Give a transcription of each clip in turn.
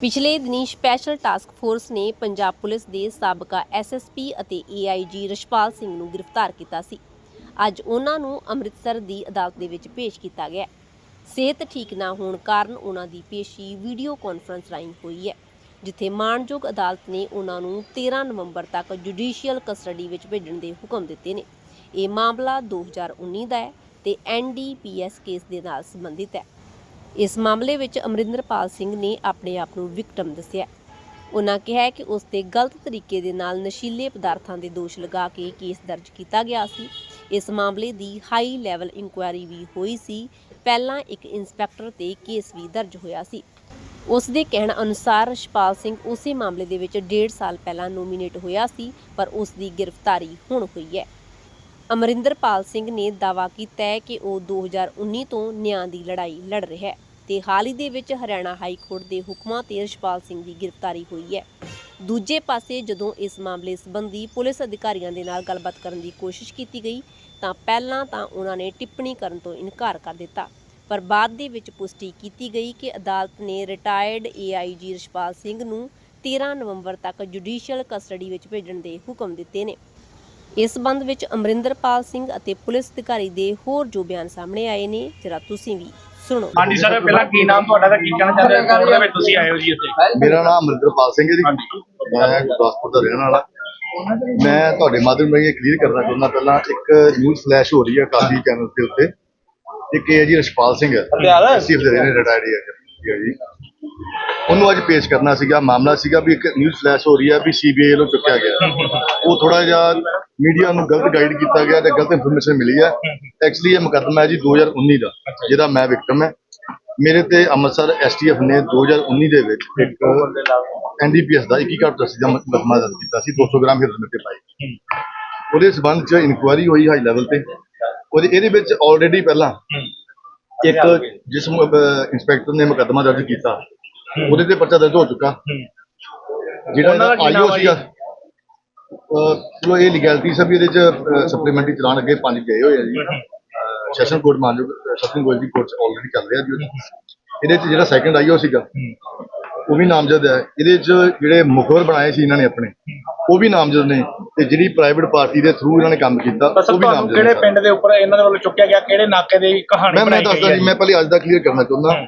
ਪਿਛਲੇ ਦਿਨੀ special task force ਨੇ ਪੰਜਾਬ ਪੁਲਿਸ ਦੇ ਸਾਬਕਾ ਐਸਐਸਪੀ ਅਤੇ ਏਆਈਜੀ ਰਸ਼ਪਾਲ ਸਿੰਘ ਨੂੰ ਗ੍ਰਿਫਤਾਰ ਕੀਤਾ ਸੀ। ਅੱਜ ਉਹਨਾਂ ਨੂੰ ਅੰਮ੍ਰਿਤਸਰ ਦੀ ਅਦਾਲਤ ਦੇ ਵਿੱਚ ਪੇਸ਼ ਕੀਤਾ ਗਿਆ ਸਿਹਤ ਠੀਕ ਨਾ ਹੋਣ ਕਾਰਨ ਉਹਨਾਂ ਦੀ ਪੇਸ਼ੀ ਵੀਡੀਓ ਕਾਨਫਰੰਸ ਰਾਹੀਂ ਹੋਈ ਹੈ, ਜਿੱਥੇ ਮਾਣਯੋਗ ਅਦਾਲਤ ਨੇ ਉਹਨਾਂ ਨੂੰ 13 ਨਵੰਬਰ ਤੱਕ ਜੁਡੀਸ਼ੀਅਲ ਕਸਟਡੀ ਵਿੱਚ ਭੇਜਣ ਦੇ ਹੁਕਮ ਦਿੱਤੇ ਨੇ। ਇਹ ਮਾਮਲਾ 2019 ਦਾ ਹੈ ਤੇ ਐਨਡੀਪੀਐਸ ਕੇਸ ਦੇ ਨਾਲ ਸੰਬੰਧਿਤ ਹੈ। ਇਸ ਮਾਮਲੇ ਵਿੱਚ ਅਮਰਿੰਦਰਪਾਲ ਸਿੰਘ ਨੇ ਆਪਣੇ ਆਪ ਨੂੰ ਵਿਕਟਮ ਦੱਸਿਆ। ਉਹਨਾਂ ਕਿਹਾ ਕਿ ਉਸ ਤੇ ਗਲਤ ਤਰੀਕੇ ਦੇ ਨਾਲ ਨਸ਼ੀਲੇ ਪਦਾਰਥਾਂ ਦੇ ਦੋਸ਼ ਲਗਾ ਕੇ ਕੇਸ ਦਰਜ ਕੀਤਾ ਗਿਆ ਸੀ। ਇਸ ਮਾਮਲੇ ਦੀ ਹਾਈ ਲੈਵਲ ਇਨਕੁਆਇਰੀ ਵੀ ਹੋਈ ਸੀ। ਪਹਿਲਾਂ ਇੱਕ ਇੰਸਪੈਕਟਰ ਤੇ ਕੇਸ ਵੀ ਦਰਜ ਹੋਇਆ ਸੀ। ਉਸ ਦੇ ਕਹਿਣ ਅਨੁਸਾਰ ਰਸ਼ਪਾਲ ਸਿੰਘ ਉਸੇ ਮਾਮਲੇ ਦੇ ਵਿੱਚ 1.5 ਸਾਲ ਪਹਿਲਾਂ ਨੋਮੀਨੇਟ ਹੋਇਆ ਸੀ, ਪਰ ਉਸ ਦੀ ਗ੍ਰਿਫਤਾਰੀ ਹੁਣ ਹੋਈ ਹੈ। ਅਮਰਿੰਦਰਪਾਲ ਸਿੰਘ ਨੇ ਦਾਅਵਾ ਕੀਤਾ ਹੈ ਕਿ ਉਹ 2019 ਤੋਂ ਨਿਆਂ ਦੀ ਲੜਾਈ ਲੜ ਰਿਹਾ ਹੈ ਤੇ ਹਾਲ ਹੀ ਦੇ ਵਿੱਚ ਹਰਿਆਣਾ ਹਾਈ ਕੋਰਟ ਦੇ ਹੁਕਮਾਂ ਤੇ ਰਸ਼ਪਾਲ ਸਿੰਘ ਦੀ ਗ੍ਰਿਫਤਾਰੀ ਹੋਈ ਹੈ। ਦੂਜੇ ਪਾਸੇ ਜਦੋਂ ਇਸ ਮਾਮਲੇ ਸੰਬੰਧੀ ਪੁਲਿਸ ਅਧਿਕਾਰੀਆਂ ਦੇ ਨਾਲ ਗੱਲਬਾਤ ਕਰਨ ਦੀ ਕੋਸ਼ਿਸ਼ ਕੀਤੀ ਗਈ, ਤਾਂ ਪਹਿਲਾਂ ਤਾਂ ਉਹਨਾਂ ਨੇ ਟਿੱਪਣੀ ਕਰਨ ਤੋਂ ਇਨਕਾਰ ਕਰ ਦਿੱਤਾ। ਪਰ ਬਾਅਦ ਦੇ ਵਿੱਚ ਪੁਸ਼ਟੀ ਕੀਤੀ ਗਈ ਕਿ ਅਦਾਲਤ ਨੇ ਰਿਟਾਇਰਡ ਏਆਈਜੀ ਰਸ਼ਪਾਲ ਸਿੰਘ ਨੂੰ 13 ਨਵੰਬਰ ਤੱਕ ਜੁਡੀਸ਼ੀਅਲ ਕਸਟਡੀ ਵਿੱਚ ਭੇਜਣ ਦੇ ਹੁਕਮ ਦਿੱਤੇ ਨੇ। ਇਸ ਸੰਬੰਧ ਵਿੱਚ ਅਮਰਿੰਦਰਪਾਲ ਸਿੰਘ ਅਤੇ ਪੁਲਿਸ ਅਧਿਕਾਰੀ ਦੇ ਹੋਰ ਜੋ ਬਿਆਨ ਸਾਹਮਣੇ ਆਏ ਨੇ ਜਰਾ ਤੁਸੀਂ ਵੀ ਸੁਣੋ। ਹਾਂਜੀ ਸਰ ਪਹਿਲਾਂ ਕੀ ਨਾਮ ਤੁਹਾਡਾ ਤਾਂ ਕੀ ਕਹਿਣਾ ਚਾਹੁੰਦੇ ਹੋ? ਕੋਰਟ ਦੇ ਵਿੱਚ ਤੁਸੀਂ ਆਏ ਹੋ ਜੀ ਇੱਥੇ? ਮੇਰਾ ਨਾਮ ਅਮਰਿੰਦਰਪਾਲ ਸਿੰਘ ਹੈ ਜੀ। ਮੈਂ ਗੁਰਦਾਸਪੁਰ ਦਾ ਰਹਿਣ ਵਾਲਾ। ਮੈਂ ਤੁਹਾਡੇ ਮਾਧਿਅਮ ਰਾਹੀਂ ਇਹ ਕਲੀਅਰ ਕਰਨਾ ਚਾਹੁੰਦਾ ਪਹਿਲਾਂ ਇੱਕ ਨਿਊਜ਼ ਫਲੈਸ਼ ਹੋ ਰਹੀ ਹੈ ਕਾਫੀ ਚੈਨਲ ਦੇ ਉੱਤੇ। ਇੱਕ ਇਹ ਹੈ ਜੀ ਰਸ਼ਪਾਲ ਸਿੰਘ ਹੈ। ਸੀਐਫ ਦੇ ਨੇ ਰਿਟਾਇਰਡ ਹੈ ਜੀ। ਉਹਨੂੰ ਅੱਜ ਪੇਸ਼ ਕਰਨਾ ਸੀਗਾ ਮਾਮਲਾ ਸੀਗਾ ਵੀ ਇੱਕ ਨਿਊਜ਼ ਫਲੈਸ਼ ਹੋ ਰਹੀ ਹੈ ਵੀ ਸੀਬੀਆਈ ਵੱਲੋਂ ਚੁੱਕਿਆ ਗਿਆ। ਉਹ ਥੋੜਾ ਜਿਹਾ ਮੀਡੀਆ ਨੂੰ ਗਲਤ ਗਾਈਡ ਕੀਤਾ ਗਿਆ ਤੇ ਗਲਤ ਇਨਫੋਰਮੇਸ਼ਨ ਮਿਲੀ ਹੈ। ਐਕਚੁਅਲੀ ਇਹ ਮੁਕੱਦਮਾ ਹੈ ਜੀ 2019 ਦਾ ਜਿਹਦਾ ਮੈਂ ਵਿਕਟਮ ਹੈ। ਮੇਰੇ ਤੇ ਅੰਮ੍ਰਿਤਸਰ ਐਸਟੀਐਫ ਨੇ 2019 ਦੇ ਵਿੱਚ ਇੱਕ ਐਨਡੀਪੀਐਸ ਦਾ 21 ਘੱਟ ਦਸਤੀ ਦਾ ਮੁਕੱਦਮਾ ਦਰਜ ਕੀਤਾ ਸੀ 200 ਗ੍ਰਾਮ ਹੀਰੋਇਨ ਤੇ ਪਾਈ। ਉਹਦੇ ਸਬੰਧ ਚ ਇਨਕੁਆਇਰੀ ਹੋਈ ਹਾਈ ਲੈਵਲ ਤੇ। ਉਹਦੇ ਇਹਦੇ ਵਿੱਚ ਆਲਰੇਡੀ ਪਹਿਲਾਂ ਇੱਕ ਜਿਸ ਇੰਸਪੈਕਟਰ ਨੇ ਮੁਕੱਦਮਾ ਦਰਜ ਕੀਤਾ। ਉਹਦੇ ਤੇ ਪਰਚਾ ਦਰਜ ਹੋ ਚੁੱਕਾ। ਜਿਹੜਾ ਆਈਓ? ਸੀਗਾ ਚਲੋ ਇਹ ਲੀਗੈਲਿਟੀ ਸਭ ਇਹਦੇ ਚ ਸਪਲੀਮੈਂਟਰੀ ਚਲਾਨ ਅੱਗੇ ਪੰਜ ਗਏ ਹੋਏ ਆ ਜੀ। ਸੈਸ਼ਨ ਕੋਰਟ ਮਾਨਯੋਗ ਸਤਿੰਗ ਗੋਲ ਦੀ ਕੋਰਟ ਆਲਰੇਡੀ ਚੱਲ ਰਿਹਾ ਜੀ। ਇਹਦੇ ਚ ਜਿਹੜਾ ਸੈਕੰਡ ਆਈਓ ਸੀਗਾ। ਉਹ ਵੀ ਨਾਮਜ਼ਦ ਹੈ। ਇਹਦੇ ਚ ਜਿਹੜੇ ਮੁਖਬਰ ਬਣਾਏ ਸੀ ਇਹਨਾਂ ਨੇ ਆਪਣੇ ਉਹ ਵੀ ਨਾਮਜ਼ਦ ਨੇ ਤੇ ਜਿਹੜੀ ਪ੍ਰਾਈਵੇਟ ਪਾਰਟੀ ਦੇ ਥਰੂ ਇਹਨਾਂ ਨੇ ਕੰਮ ਕੀਤਾ ਉਹ ਵੀ ਨਾਮਜ਼ਦ ਕਿਹੜੇ ਪਿੰਡ ਦੇ ਉੱਪਰ ਇਹਨਾਂ ਦੇ ਵੱਲੋਂ ਚੁੱਕਿਆ ਗਿਆ? ਕਿਹੜੇ ਨਾਕੇ ਦੀ ਕਹਾਣੀ ਮੈਂ ਦੱਸਦਾ ਜੀ ਮੈਂ ਪਹਿਲੇ ਅੱਜ ਦਾ ਕਲੀਅਰ ਕਰਨਾ ਚਾਹੁੰਦਾ।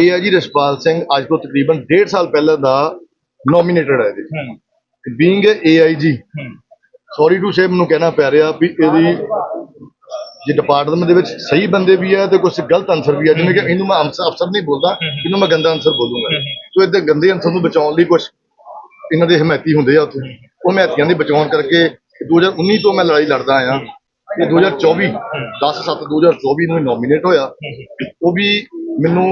ਇਹ ਹੈ ਜੀ ਰਸ਼ਪਾਲ ਸਿੰਘ ਅੱਜ ਤੋਂ ਤਕਰੀਬਨ 1.5 ਸਾਲ ਪਹਿਲਾਂ ਦਾ ਨੋਮੀਨੇਟਡ ਹੈ ਜੀ। Being AIG sorry to say ਮੈਨੂੰ ਕਹਿਣਾ ਪੈ ਰਿਹਾ ਵੀ ਇਹਦੀ ਜੇ ਡਿਪਾਰਟਮੈਂਟ ਦੇ ਵਿੱਚ ਸਹੀ ਬੰਦੇ ਵੀ ਹੈ ਤੇ ਕੁਝ ਗਲਤ ਆਨਸਰ ਵੀ ਹੈ ਜਿਵੇਂ ਕਿ ਇਹਨੂੰ ਮੈਂ ਅਫਸਰ ਨਹੀਂ ਬੋਲਦਾ ਇਹਨੂੰ ਮੈਂ ਗੰਦਾ ਆਨਸਰ ਬੋਲੂੰਗਾ। ਸੋ ਇਹਦੇ ਗੰਦੇ ਆਨਸਰ ਨੂੰ ਬਚਾਉਣ ਲਈ ਕੁਝ ਇਹਨਾਂ ਦੇ ਹਮਾਇਤੀ ਹੁੰਦੇ ਆ ਉੱਥੇ। ਉਹ ਹਮਾਇਤੀਆਂ ਦੀ ਬਚਾਉਣ ਕਰਕੇ 2019 ਤੋਂ ਮੈਂ ਲੜਾਈ ਲੜਦਾ ਆਇਆ। ਤੇ 2024 10 7 2024 ਨੂੰ ਨੋਮੀਨੇਟ ਹੋਇਆ। ਉਹ ਵੀ ਮੈਨੂੰ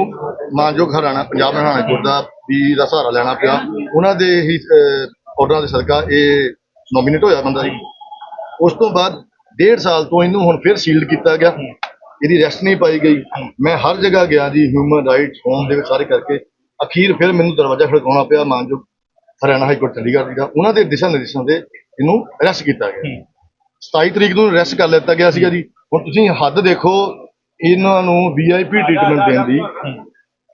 ਮਾਨਯੋਗ ਹਰਿਆਣਾ ਪੰਜਾਬ ਹਰਿਆਣਾ ਕੋਰਟ ਦਾ ਵੀ ਦਾ ਸਹਾਰਾ ਲੈਣਾ ਪਿਆ। ਉਹਨਾਂ ਦੇ ਹੀ ਆਰਡਰਾਂ ਦੇ ਸਦਕਾ ਇਹ ਨੋਮੀਨੇਟ ਹੋਇਆ ਬੰਦਾ ਜੀ। ਉਸ ਤੋਂ ਬਾਅਦ ਡੇਢ ਸਾਲ ਤੋਂ ਇਹਨੂੰ ਹੁਣ ਫਿਰ ਸੀਲਡ ਕੀਤਾ ਗਿਆ। ਇਹਦੀ ਰੈਸਟ ਨਹੀਂ ਪਾਈ ਗਈ। ਮੈਂ ਹਰ ਜਗ੍ਹਾ ਗਿਆ ਜੀ ਹਿਊਮਨ ਰਾਈਟਸ ਹੋਮ ਦੇ ਵਿੱਚ ਸਾਰੇ ਕਰਕੇ। ਅਖੀਰ ਫਿਰ ਮੈਨੂੰ ਦਰਵਾਜ਼ਾ ਖੜਕਾਉਣਾ ਪਿਆ, ਮਾਨਯੋਗ ਹਰਿਆਣਾ ਹਾਈ ਕੋਰਟ ਚੰਡੀਗੜ੍ਹ ਜੀ ਦਾ। ਉਹਨਾਂ ਦੇ ਦਿਸ਼ਾ ਨਿਰਦੇਸ਼ਾਂ ਦੇ ਇਹਨੂੰ ਅਰੈਸਟ ਕੀਤਾ ਗਿਆ। 27 ਤਰੀਕ ਨੂੰ ਅਰੈਸਟ ਕਰ ਲਿੱਤਾ ਗਿਆ ਸੀਗਾ ਜੀ। ਹੁਣ ਤੁਸੀਂ ਹੱਦ ਦੇਖੋ, ਇਹਨਾਂ ਨੂੰ ਵੀਆਈਪੀ ਟ੍ਰੀਟਮੈਂਟ ਦੇਣ ਦੀ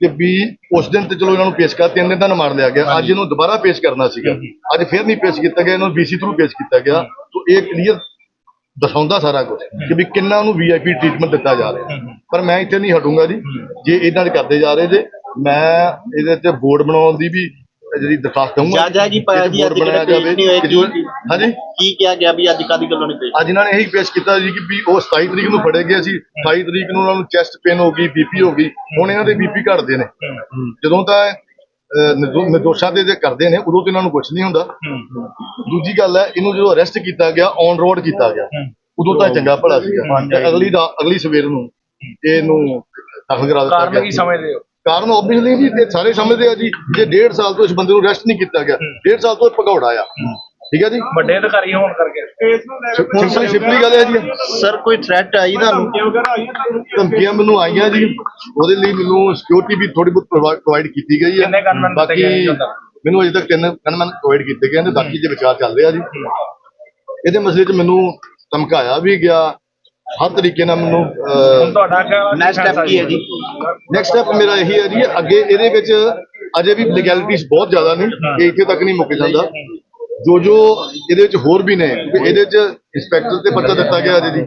ਕਿ ਵੀ ਉਸ ਦਿਨ ਤੇ ਚਲੋ ਇਹਨਾਂ ਨੂੰ ਪੇਸ਼ ਕਰ ਤਿੰਨ ਦਿਨ ਦਾ ਰਿਮਾਂਡ ਲਿਆ ਗਿਆ। ਅੱਜ ਇਹਨੂੰ ਦੁਬਾਰਾ ਪੇਸ਼ ਕਰਨਾ ਸੀਗਾ। ਅੱਜ ਫਿਰ ਨਹੀਂ ਪੇਸ਼ ਕੀਤਾ ਗਿਆ ਇਹਨੂੰ ਬੀਸੀ ਥਰੂ ਪੇਸ਼ ਕੀਤਾ ਗਿਆ। ਸੋ ਇਹ ਕਲੀਅਰ ਦਰਸਾਉਂਦਾ ਸਾਰਾ ਕੁਝ ਕਿ ਵੀ ਕਿੰਨਾ ਨੂੰ ਵੀਆਈਪੀ ਟ੍ਰੀਟਮੈਂਟ ਦਿੱਤਾ ਜਾ ਰਿਹਾ। ਪਰ ਮੈਂ ਇੱਥੇ ਨਹੀਂ ਹਟੂੰਗਾ ਜੀ। ਜੇ ਇਦਾਂ ਕਰਦੇ ਜਾ ਰਹੇ ਜੇ ਮੈਂ ਇਹਦੇ ਤੇ ਬੋਰਡ ਬਣਾਉਣ ਦੀ ਵੀ ਜਿਹੜੀ ਦਰਖਾਸਤ ਦਊਂਗਾ ਜਾ ਜਾ ਕੀ ਪਾਇਆ ਜੀ ਅੱਜ ਬਣਾਇਆ ਕਿਹੜਾ ਪੇਸ਼ ਨਹੀਂ ਹੋਏ ਕਿ ਜੋ- ਹਾਂਜੀ? ਕੀ ਕਿਹਾ ਗਿਆ ਵੀ ਅੱਜ ਕਾਦੀ ਗੱਲੋਂ ਨਹੀਂ ਪੇਸ਼? ਅੱਜ ਇਹਨਾਂ ਨੇ ਇਹੀ ਪੇਸ਼ ਕੀਤਾ ਜੀ ਕਿ ਵੀ ਉਹ 27 ਤਰੀਕ ਨੂੰ ਫੜੇ ਗਏ ਸੀ। 28 ਤਰੀਕ ਨੂੰ ਉਹਨਾਂ ਨੂੰ ਚੈਸਟ ਪੇਨ ਹੋ ਗਈ ਬੀਪੀ ਹੋ ਗਈ। ਹੁਣ ਇਹਨਾਂ ਦੇ ਬੀਪੀ ਘਟਦੇ ਨੇ। ਜਦੋਂ ਤਾਂ ਅਹ, ਨਿਰਦੋ- ਨਿਰਦੋਸ਼ਾਂ ਦੇ ਜੇ ਕਰਦੇ ਨੇ ਉਦੋਂ ਤੇ ਇਹਨਾਂ ਨੂੰ ਕੁਝ ਨਹੀਂ ਹੁੰਦਾ। ਦੂਜੀ ਗੱਲ ਹੈ ਇਹਨੂੰ ਜਦੋਂ ਅਰੈਸਟ ਕੀਤਾ ਗਿਆ ਔਨ ਰੋਡ ਕੀਤਾ ਗਿਆ। ਉਦੋਂ ਤਾਂ ਇਹ ਚੰਗਾ ਭਲਾ ਸੀਗਾ। ਤੇ ਅਗਲੀ ਦਾ ਅਗਲੀ ਸਵੇਰ ਨੂੰ ਇਹਨੂੰ ਦਾਖਲ ਕਰਾ ਦਿੱਤਾ ਕਾਰਨ ਗਿਆ। ਕੀ ਸਮਝਦੇ ਹੋ? ਕਾਰਨ ਆਬਵੀਅਸਲੀ ਜੀ ਤੇ ਸਾਰੇ ਸਮਝਦੇ ਆ ਜੀ ਜੇ ਡੇਢ ਸਾਲ ਤੋਂ ਇਸ ਬੰਦੇ ਨੂੰ ਅਰੈਸਟ ਨਹੀਂ ਕੀਤਾ ਗਿਆ। ਡੇਢ ਸਾਲ ਤੋਂ ਇਹ ਭਗੌੜਾ ਆ। ਠੀਕ ਹੈ ਜੀ? ਵੱਡੇ ਅਧਿਕਾਰੀ ਹੋਣ ਕਰਕੇ। ਸਿੰਪਲੀ ਸਿੰਪਲੀ ਗੱਲ ਹੈ ਜੀ। ਸਰ ਕੋਈ ਥ੍ਰੈਟ ਆਈ ਤੁਹਾਨੂੰ? ਧਮਕੀਆਂ ਮੈਨੂੰ ਆਈਆਂ ਜੀ। ਉਹਦੇ ਲਈ ਮੈਨੂੰ ਸਿਕਿਉਰਿਟੀ ਵੀ ਥੋੜੀ ਬਹੁਤ ਪ੍ਰੋਵਾਈਡ ਕੀਤੀ ਗਈ ਹੈ। ਬਾਕੀ ਜੀ? ਮੈਨੂੰ ਅਜੇ ਤੱਕ ਤਿੰਨ ਗਨਮੈਨ ਪ੍ਰੋਵਾਈਡ ਕੀਤੇ ਗਏ ਨੇ। ਬਾਕੀ ਦੇ ਵਿਚਾਰ ਚੱਲ ਰਿਹਾ ਜੀ। ਇਹਦੇ ਮਸਲੇ 'ਚ ਮੈਨੂੰ ਧਮਕਾਇਆ ਵੀ ਗਿਆ। ਹਰ ਤਰੀਕੇ ਨਾਲ ਮੈਨੂੰ ਤੁਹਾਡਾ ਨੈਕਸਟ ਸਟੈਪ ਕੀ ਹੈ ਜੀ? ਨੈਕਸਟ ਸਟੈਪ ਮੇਰਾ ਇਹੀ ਹੈ ਜੀ ਅੱਗੇ ਇਹਦੇ ਵਿੱਚ ਅਜੇ ਵੀ ਲੀਗੈਲਿਟੀਜ਼ ਬਹੁਤ ਜ਼ਿਆਦਾ ਨੇ ਇਹ ਇੱਥੇ ਤੱਕ ਨਹੀਂ ਮੁੱਕ ਜਾਂਦਾ। ਜੋ ਜੋ ਇਹਦੇ ਵਿੱਚ ਹੋਰ ਵੀ ਨੇ ਇਹਦੇ ਵਿੱਚ ਇੰਸਪੈਕਟਰ ਤੇ ਪਰਚਾ ਦਿੱਤਾ ਗਿਆ ਅਜੇ ਜੀ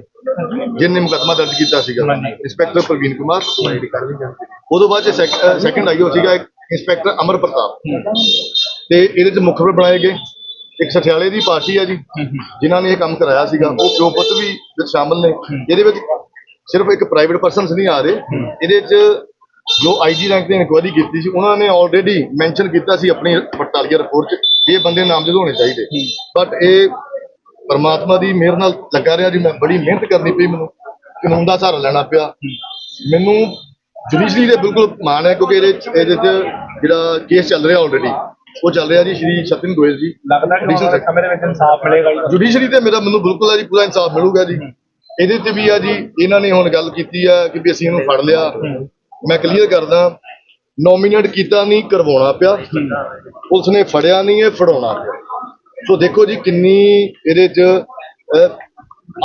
ਜਿਹਨੇ ਮੁਕੱਦਮਾ ਦਰਜ ਕੀਤਾ ਸੀਗਾ। ਇੰਸਪੈਕਟਰ ਪ੍ਰਵੀਨ ਕੁਮਾਰ ਉਦੋਂ ਬਾਅਦ ਸੈਕੰਡ ਆਈਓ ਸੀਗਾ ਇੱਕ ਇੰਸਪੈਕਟਰ ਅਮਰ ਪ੍ਰਤਾਪ। ਤੇ ਇਹਦੇ ਚ ਮੁਖਬਰ ਬਣਾਏ ਗਏ। ਇੱਕ ਸਠਿਆਲੇ ਦੀ ਪਾਰਟੀ ਆ ਜੀ, ਜਿਨ੍ਹਾਂ ਨੇ ਇਹ ਕੰਮ ਕਰਾਇਆ ਸੀਗਾ, ਉਹ ਪਿਓ ਪੁੱਤ ਵੀ ਵਿੱਚ ਸ਼ਾਮਲ ਨੇ। ਇਹਦੇ ਵਿੱਚ ਸਿਰਫ ਇੱਕ ਪ੍ਰਾਈਵੇਟ ਪਰਸਨਸ ਨਹੀਂ ਆ ਰਹੇ। ਇਹਦੇ ਚ ਜੋ ਆਈਜੀ ਰੈਂਕ ਤੇ ਇਨਕੁਆਇਰੀ ਕੀਤੀ ਸੀ, ਉਹਨਾਂ ਨੇ ਆਲਰੇਡੀ ਮੈਂਸ਼ਨ ਕੀਤਾ ਸੀ ਆਪਣੀ ਪੜਤਾਲੀਆ ਰਿਪੋਰਟ 'ਚ ਵੀ ਇਹ ਬੰਦੇ ਨਾਮਜ਼ਦ ਹੋਣੇ ਚਾਹੀਦੇ। ਬਟ ਇਹ ਪਰਮਾਤਮਾ ਦੀ ਮਿਹਰ ਨਾਲ ਲੱਗਾ ਰਿਹਾ ਜੀ। ਮੈਂ ਬੜੀ ਮਿਹਨਤ ਕਰਨੀ ਪਈ ਮੈਨੂੰ। ਕਾਨੂੰਨ ਦਾ ਸਹਾਰਾ ਲੈਣਾ ਪਿਆ। ਮੈਨੂੰ ਜੁਡੀਸ਼ਰੀ ਦੇ ਬਿਲਕੁਲ ਮਾਣ ਹੈ, ਕਿਉਂਕਿ ਇਹਦੇ 'ਚ- ਇਹਦੇ 'ਚ ਜਿਹੜਾ ਕੇਸ ਚੱਲ ਰਿਹਾ ਆਲਰੇਡੀ ਉਹ ਚੱਲ ਰਿਹਾ ਜੀ ਸ਼੍ਰੀ ਸਤਿੰਦਰ ਗੋਇਲ ਜੀ। ਲੱਗਦਾ ਕਿ ਆਉਣ ਵਾਲੇ ਸਮੇਂ ਦੇ ਵਿੱਚ ਇਨਸਾਫ ਮਿਲੇਗਾ ਜੀ ਜੁਡੀਸ਼ਰੀ ਤੇ ਮੇਰਾ ਮੈਨੂੰ ਬਿਲਕੁਲ ਆ ਜੀ ਪੂਰਾ ਇਨਸਾਫ ਮਿਲੂਗਾ ਜੀ। ਇਹਦੇ ਤੇ ਵੀ ਆ ਜੀ ਇਹਨਾਂ ਨੇ ਹੁਣ ਗੱਲ ਕੀਤੀ ਆ ਕਿ ਵੀ ਅਸੀਂ ਇਹਨੂੰ ਫੜ ਲਿਆ। ਮੈਂ ਕਲੀਅਰ ਕਰਦਾ ਨੋਮੀਨੇਟ ਕੀਤਾ ਨਹੀਂ ਕਰਵਾਉਣਾ ਪਿਆ। ਪੁਲਿਸ ਨੇ ਫੜਿਆ ਨਹੀਂ ਇਹ ਫੜਾਉਣਾ ਪਿਆ। ਸੋ ਦੇਖੋ ਜੀ ਕਿੰਨੀ ਇਹਦੇ ਚ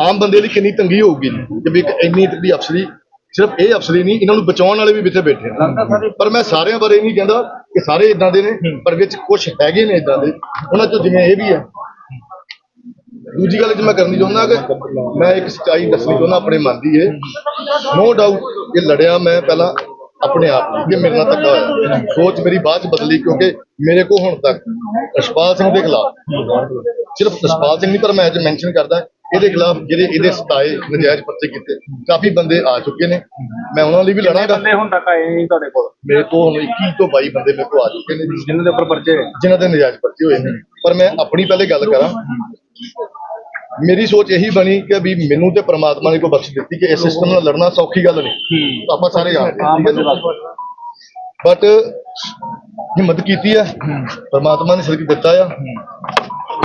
ਆਮ ਬੰਦੇ ਲਈ ਕਿੰਨੀ ਤੰਗੀ ਹੋਊਗੀ ਜੀ ਕਿ ਵੀ ਇੱਕ ਇੰਨੀ ਤਕੜੀ ਅਫਸਰੀ ਸਿਰਫ ਇਹ ਅਫਸਰੀ ਨਹੀਂ ਇਹਨਾਂ ਨੂੰ ਬਚਾਉਣ ਵਾਲੇ ਵੀ ਇੱਥੇ ਬੈਠੇ ਨੇ। ਪਰ ਮੈਂ ਸਾਰਿਆਂ ਬਾਰੇ ਨਹੀਂ ਕਹਿੰਦਾ ਕਿ ਸਾਰੇ ਇਦਾਂ ਦੇ ਨੇ ਪਰ ਵਿੱਚ ਕੁਝ ਹੈਗੇ ਨੇ ਇਦਾਂ ਦੇ। ਉਹਨਾਂ ਚੋਂ ਜਿਵੇਂ ਇਹ ਵੀ ਹੈ। ਦੂਜੀ ਗੱਲ ਜੇ ਮੈਂ ਕਰਨੀ ਚਾਹੁੰਦਾ ਕਿ ਮੈਂ ਇੱਕ ਸੱਚਾਈ ਦੱਸਣੀ ਚਾਹੁੰਦਾ ਆਪਣੇ ਮਨ ਦੀ ਇਹ। ਨੋ ਡਾਊਟ ਇਹ ਲੜਿਆ ਮੈਂ ਪਹਿਲਾਂ ਆਪਣੇ ਆਪ ਲਈ ਕਿ ਮੇਰੇ ਨਾਲ ਧੱਕਾ ਹੋਇਆ। ਸੋਚ ਮੇਰੀ ਬਾਅਦ ਚ ਬਦਲੀ ਕਿਉਂਕਿ ਮੇਰੇ ਕੋ ਹੁਣ ਤੱਕ ਰਸ਼ਪਾਲ ਸਿੰਘ ਦੇ ਖਿਲਾਫ। ਸਿਰਫ ਰਸ਼ਪਾਲ ਸਿੰਘ ਨਹੀਂ ਪਰ ਮੈਂ ਅੱਜ ਮੈਂਸ਼ਨ ਕਰਦਾ ਇਹਦੇ ਖਿਲਾਫ ਜਿਹੜੇ ਇਹਦੇ ਸਤਾਏ ਨਜਾਇਜ਼ ਪਰਚੇ ਕੀਤੇ ਕਾਫੀ ਬੰਦੇ ਆ ਚੁੱਕੇ ਨੇ। ਮੈਂ ਉਹਨਾਂ ਲਈ ਵੀ ਲੜਾਂਗਾ। ਬੰਦੇ ਹੁਣ ਤੱਕ ਆਏ ਨਹੀਂ ਤੁਹਾਡੇ ਕੋਲ? ਮੇਰੇ ਤੋਂ ਹੁਣ 21 ਤੋਂ 22 ਬੰਦੇ ਮੇਰੇ ਕੋਲ ਆ ਚੁੱਕੇ ਨੇ। ਜਿਨ੍ਹਾਂ ਦੇ ਉੱਪਰ ਪਰਚੇ ਜਿਨ੍ਹਾਂ ਦੇ ਨਜਾਇਜ਼ ਪਰਚੇ ਹੋਏ ਨੇ। ਪਰ ਮੈਂ ਆਪਣੀ ਪਹਿਲੇ ਗੱਲ ਕਰਾਂ। ਮੇਰੀ ਸੋਚ ਇਹੀ ਬਣੀ ਕਿ ਵੀ ਮੈਨੂੰ ਤੇ ਪ੍ਰਮਾਤਮਾ ਨੇ ਕੋਈ ਬਖਸ਼ ਦਿੱਤੀ ਕਿ ਇਸ ਸਿਸਟਮ ਨਾਲ ਲੜਨਾ ਸੌਖੀ ਗੱਲ ਨਹੀਂ। ਆਪਾਂ ਸਾਰੇ ਜਾਣਦੇ ਹਾਂ। ਬਟ ਹਿੰਮਤ ਕੀਤੀ ਹੈ। ਪ੍ਰਮਾਤਮਾ ਨੇ ਸਿਰ ਦਿੱਤਾ ਆ।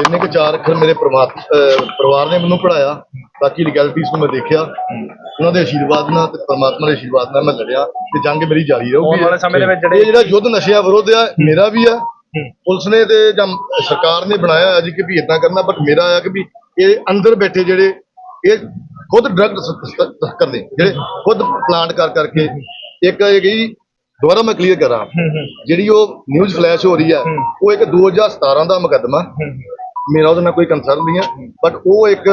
ਜਿੰਨੇ ਕੁ ਚਾਰ ਅੱਖਰ ਮੇਰੇ ਅਹ ਪਰਿਵਾਰ ਨੇ ਮੈਨੂੰ ਪੜਾਇਆ ਬਾਕੀ ਲੀਗੈਲਿਟੀਜ਼ ਨੂੰ ਮੈਂ ਦੇਖਿਆ। ਉਹਨਾਂ ਦੇ ਆਸ਼ੀਰਵਾਦ ਨਾਲ ਤੇ ਪ੍ਰਮਾਤਮਾ ਦੇ ਆਸ਼ੀਰਵਾਦ ਨਾਲ ਮੈਂ ਲੜਿਆ ਤੇ ਜੰਗ ਮੇਰੀ ਜਾਰੀ ਰਹੂਗੀ। ਆਉਣ ਵਾਲੇ ਸਮੇਂ ਦੇ ਵਿੱਚ ਜਿਹੜੇ- ਇਹ ਜਿਹੜਾ ਯੁੱਧ ਨਸ਼ਿਆਂ ਵਿਰੁੱਧ ਆ ਮੇਰਾ ਵੀ ਆ। ਪੁਲਿਸ ਨੇ ਤੇ ਜਾਂ ਸਰਕਾਰ ਨੇ ਬਣਾਇਆ ਅੱਜ ਕਿ ਵੀ ਇਦਾਂ ਕਰਨਾ ਬਟ ਮੇਰਾ ਆ ਕਿ ਵੀ ਇਹ ਅੰਦਰ ਬੈਠੇ ਜਿਹੜੇ ਇਹ ਖੁਦ ਡਰਗ ਕਰਦੇ ਜਿਹੜੇ ਖੁਦ ਪਲਾਂਟ ਕਰ ਕਰਕੇ ਇੱਕ ਇਹ ਗਈ ਦੁਬਾਰਾ ਮੈਂ ਕਲੀਅਰ ਕਰਾਂ। ਜਿਹੜੀ ਉਹ ਨਿਊਜ਼ ਫਲੈਸ਼ ਹੋ ਰਹੀ ਆ ਉਹ ਇੱਕ 2017 ਦਾ ਮੁਕੱਦਮਾ। ਮੇਰਾ ਉਹਦੇ ਨਾਲ ਕੋਈ ਕੰਸਰਨ ਨਹੀਂ ਹੈ। ਬਟ ਉਹ ਇੱਕ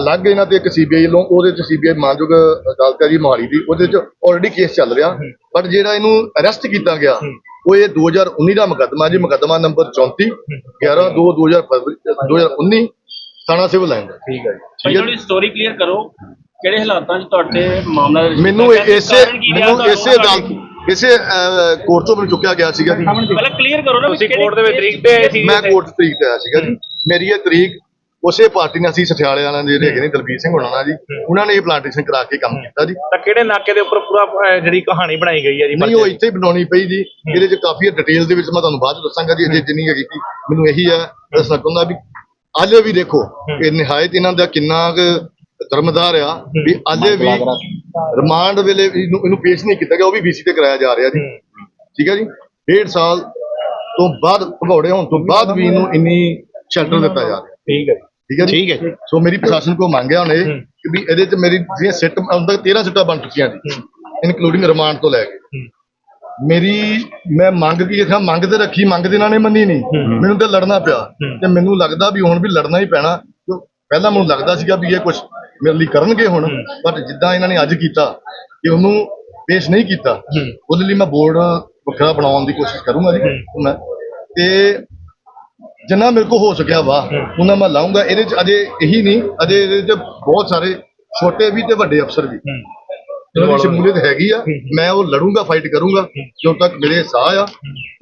ਅਲੱਗ ਇਹਨਾਂ ਤੇ ਇੱਕ ਸੀਬੀਆਈ ਵੱਲੋਂ ਉਹਦੇ ਚ ਸੀਬੀਆਈ ਮਾਨਯੋਗ ਅਦਾਲਤ ਹੈ ਜੀ ਮੋਹਾਲੀ ਦੀ। ਉਹਦੇ ਚ ਆਲਰੇਡੀ ਕੇਸ ਚੱਲ ਰਿਹਾ। ਬਟ ਜਿਹੜਾ ਇਹਨੂੰ ਅਰੈਸਟ ਕੀਤਾ ਗਿਆ ਉਹ ਇਹ 2019 ਦਾ ਮੁਕੱਦਮਾ ਜੀ ਮੁਕੱਦਮਾ ਨੰਬਰ 34 11 2 2019 ਥਾਣਾ ਸਿਵਲ ਲਾਈਨ ਦਾ। ਠੀਕ ਹੈ ਜੀ। ਠੀਕ ਹੈ ਥੋੜੀ ਸਟੋਰੀ ਕਲੀਅਰ ਕਰੋ। ਕਿਹੜੇ ਹਾਲਾਤਾਂ 'ਚ ਤੁਹਾਡੇ ਮਾਮਲਾ ਮੈਨੂੰ? ਇਸੇ ਮੈਨੂੰ ਇਸੇ ਅਦਾਲਤ ਇਸੇ ਕੋਰਟ ਤੋਂ ਮੈਨੂੰ ਚੁੱਕਿਆ ਗਿਆ ਸੀਗਾ। ਜੀ ਪਹਿਲਾਂ ਕਲੀਅਰ ਕਰੋ ਨਾ ਤੁਸੀਂ ਕੋਰਟ ਦੇ ਵਿੱਚ ਤਰੀਕ ਤੇ ਆਏ ਸੀ ਮੈਂ ਕੋਰਟ ਤਰੀਕ ਤੇ ਆਇਆ ਸੀਗਾ ਜੀ। ਮੇਰੀ ਇਹ ਤਰੀਕ ਉਸੇ ਪਾਰਟੀ ਨਾਲ ਅਸੀਂ ਸਠਿਆਲੇ ਵਾਲਿਆਂ ਦੇ ਜਿਹੜੇ ਹੈਗੇ ਨੇ ਦਲਬੀਰ ਸਿੰਘ ਹੋਣਾ ਨਾਲ ਜੀ। ਉਹਨਾਂ ਨੇ ਇਹ ਪਲਾਂਟੇਸ਼ਨ ਕਰਾ ਕੇ ਕੰਮ ਕੀਤਾ ਜੀ। ਤਾਂ ਕਿਹੜੇ ਨਾਕੇ ਦੇ ਉੱਪਰ ਪੂਰਾ ਅਹ, ਜਿਹੜੀ ਕਹਾਣੀ ਬਣਾਈ ਗਈ ਹੈ ਜੀ? ਨਹੀਂ ਉਹ ਇੱਥੇ ਹੀ ਬਣਾਉਣੀ ਪਈ ਜੀ। ਇਹਦੇ ਚ ਕਾਫੀ ਡਿਟੇਲ ਦੇ ਵਿੱਚ ਮੈਂ ਤੁਹਾਨੂੰ ਬਾਅਦ ਚ ਦੱਸਾਂਗਾ ਜੀ ਅਜੇ ਜਿੰਨੀ ਹੈਗੀ ਸੀ। ਮੈਨੂੰ ਇਹੀ ਹੈ ਦੱਸਣਾ ਚਾਹੁੰਦਾ ਵੀ ਅੱਜ ਵੀ ਦੇਖੋ ਇਹ ਨਿਹਾਇਤ ਇਹਨਾਂ ਦਾ ਕਿੰਨਾ ਕੁ ਧਰਮਦਾਰ ਆ ਵੀ ਅੱਜ ਵੀ ਰਿਮਾਂਡ ਵੇਲੇ ਵੀ ਇਹਨੂੰ ਇਹਨੂੰ ਪੇਸ਼ ਨਹੀਂ ਕੀਤਾ ਗਿਆ ਉਹ ਵੀ ਵੀਸੀ ਤੇ ਕਰਾਇਆ ਜਾ ਰਿਹਾ ਜੀ। ਠੀਕ ਹੈ ਜੀ? ਡੇਢ ਸਾਲ ਤੋਂ ਬਾਅਦ ਭਗੌੜੇ ਹੋਣ ਤੋਂ ਬਾਅਦ ਵੀ ਇਹਨੂੰ ਇੰਨੀ ਸ਼ੈਲਟਰ ਦਿੱਤਾ ਜਾ ਰਿਹਾ। ਠੀਕ ਹੈ ਠੀਕ ਹੈ ਜੀ? ਠੀਕ ਹੈ ਸੋ ਮੇਰੀ ਪ੍ਰਸ਼ਾਸਨ ਕੋ ਮੰਗਿਆ ਉਹਨੇ ਕਿ ਵੀ ਇਹਦੇ ਚ ਮੇਰੀ ਜਿਹੜੀਆਂ ਸਿੱਟ ਹੁਣ ਤੱਕ 13 ਸਿੱਟਾਂ ਬਣ ਚੁੱਕੀਆਂ ਜੀ ਇਨਕਲੂਡਿੰਗ ਰਿਮਾਂਡ ਤੋਂ ਲੈ ਕੇ। ਮੇਰੀ ਮੈਂ ਮੰਗ ਕੀ ਕਿਹਾ ਮੰਗ ਤੇ ਰੱਖੀ ਮੰਗ ਤੇ ਇਹਨਾਂ ਨੇ ਮੰਨੀ ਨਹੀਂ। ਮੈਨੂੰ ਤੇ ਲੜਨਾ ਪਿਆ ਤੇ ਮੈਨੂੰ ਲੱਗਦਾ ਵੀ ਹੁਣ ਵੀ ਲੜਨਾ ਹੀ ਪੈਣਾ। ਕਿਉਂ ਪਹਿਲਾਂ ਮੈਨੂੰ ਲੱਗਦਾ ਸੀਗਾ ਵੀ ਇਹ ਕੁਝ ਮੇਰੇ ਲਈ ਕਰਨਗੇ ਹੁਣ ਬਟ ਜਿੱਦਾਂ ਇਹਨਾਂ ਨੇ ਅੱਜ ਕੀਤਾ ਕਿ ਉਹਨੂੰ ਪੇਸ਼ ਨਹੀਂ ਕੀਤਾ ਉਹਦੇ ਲਈ ਮੈਂ ਬੋਰਡ ਵੱਖਰਾ ਬਣਾਉਣ ਦੀ ਕੋਸ਼ਿਸ਼ ਕਰੂੰਗਾ ਜੀ। ਮੈਂ ਤੇ ਜਿੰਨਾ ਮੇਰੇ ਕੋ ਹੋ ਸਕਿਆ ਵਾ ਉਹਨਾਂ ਮੈਂ ਲਾਉਂਗਾ। ਇਹਦੇ ਚ ਅਜੇ ਇਹੀ ਨਹੀਂ ਅਜੇ ਇਹਦੇ ਚ ਬਹੁਤ ਸਾਰੇ ਛੋਟੇ ਵੀ ਤੇ ਵੱਡੇ ਅਫਸਰ ਵੀ। ਉਹਨਾਂ ਦੀ ਸ਼ਮੂਲੀਅਤ ਹੈਗੀ ਆ ਮੈਂ ਉਹ ਲੜੂੰਗਾ ਫਾਈਟ ਕਰੂੰਗਾ ਜਦੋਂ ਤੱਕ ਮੇਰੇ ਸਾਹ ਆ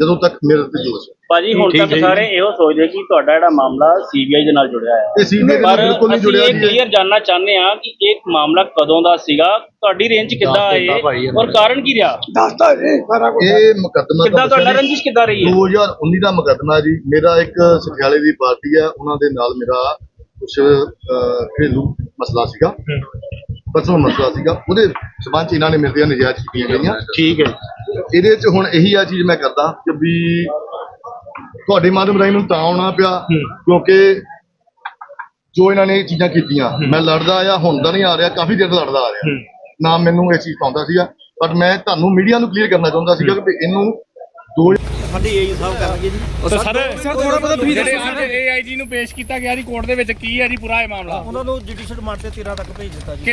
ਜਦੋਂ ਤੱਕ ਮੇਰੇ ਤੇ ਜੋਸ਼ ਆ। ਭਾਜੀ ਹੁਣ ਤੱਕ ਸਾਰੇ ਇਹੋ ਸੋਚਦੇ ਕਿ ਤੁਹਾਡਾ ਜਿਹੜਾ ਮਾਮਲਾ ਸੀਬੀਆਈ ਦੇ ਨਾਲ ਜੁੜਿਆ ਹੈ ਇਹ ਸੀਬੀਆਈ ਪਰ ਬਿਲਕੁਲ ਨਹੀਂ ਅਸੀਂ ਜੁੜਿਆ ਇਹ ਜੀ। ਕਲੀਅਰ ਜਾਨਣਾ ਚਾਹੁੰਦੇ ਆ ਕਿ ਇਹ ਮਾਮਲਾ ਕਦੋਂ ਦਾ ਸੀਗਾ ਤੁਹਾਡੀ ਰੇਂਜ ਕਿੱਦਾਂ ਆਏ ਔਰ ਕਾਰਨ ਕੀ ਰਿਹਾ? ਇਹ ਮੁਕੱਦਮਾ ਕਿੱਦਾਂ ਤੁਹਾਡਾ ਰੰਜਿਸ਼ ਕਿੱਦਾਂ ਰਹੀ ਹੈ? 2019 ਦਾ ਮੁਕੱਦਮਾ ਜੀ। ਮੇਰਾ ਇੱਕ ਸਠਿਆਲੇ ਦੀ ਪਾਰਟੀ ਹੈ ਉਹਨਾਂ ਦੇ ਨਾਲ ਮੇਰਾ ਕੁਝ ਘਰੇਲੂ ਮਸਲਾ ਸੀਗਾ। ਪਰਸਨਲ ਮਸਲਾ ਸੀਗਾ ਉਹਦੇ ਸਬੰਧ 'ਚ ਇਹਨਾਂ ਨੇ ਤੇ ਨਜਾਇਜ਼ ਕੀਤੀਆਂ ਗਈਆਂ। ਠੀਕ ਹੈ। ਇਹਦੇ 'ਚ ਹੁਣ ਇਹੀ ਆ ਚੀਜ਼ ਮੈਂ ਕਰਦਾ ਕਿ ਵੀ ਤੁਹਾਡੇ ਮਾਧਿਅਮ ਰਾਹੀਂ ਮੈਨੂੰ ਤਾਂ ਆਉਣਾ ਪਿਆ ਕਿਉਂਕਿ ਜੋ ਇਹਨਾਂ ਨੇ ਇਹ ਚੀਜ਼ਾਂ ਕੀਤੀਆਂ ਮੈਂ ਲੜਦਾ ਆਇਆ ਹੁਣ ਤਾਂ ਨਹੀਂ ਆ ਰਿਹਾ ਕਾਫੀ ਦੇਰ ਤੋਂ ਲੜਦਾ ਆ ਰਿਹਾ। ਨਾ ਮੈਨੂੰ ਇਹ ਚੀਜ਼ ਆਉਂਦਾ ਸੀਗਾ ਬਟ ਮੈਂ ਤੁਹਾਨੂੰ ਮੀਡੀਆ ਨੂੰ ਕਲੀਅਰ ਕਰਨਾ ਚਾਹੁੰਦਾ ਸੀਗਾ ਕਿ ਇਹਨੂੰ ਦੋ ਸਾਡੇ ਏਈ ਸਾਹਿਬ ਕਰਨਗੇ ਜੀ। ਸਰ ਜਿਹੜੇ ਸਾਡੇ ਏਆਈਜੀ ਨੂੰ ਪੇਸ਼ ਕੀਤਾ ਗਿਆ ਜੀ ਕੋਰਟ ਦੇ ਵਿੱਚ ਕੀ ਹੈ ਜੀ ਪੂਰਾ ਇਹ ਮਾਮਲਾ? ਉਹਨਾਂ ਨੂੰ ਜੁਡੀਸ਼ੀਅਲ ਰਿਮਾਂਡ ਤੇ 13 ਤੱਕ ਭੇਜ ਦਿੱਤਾ ਜੀ।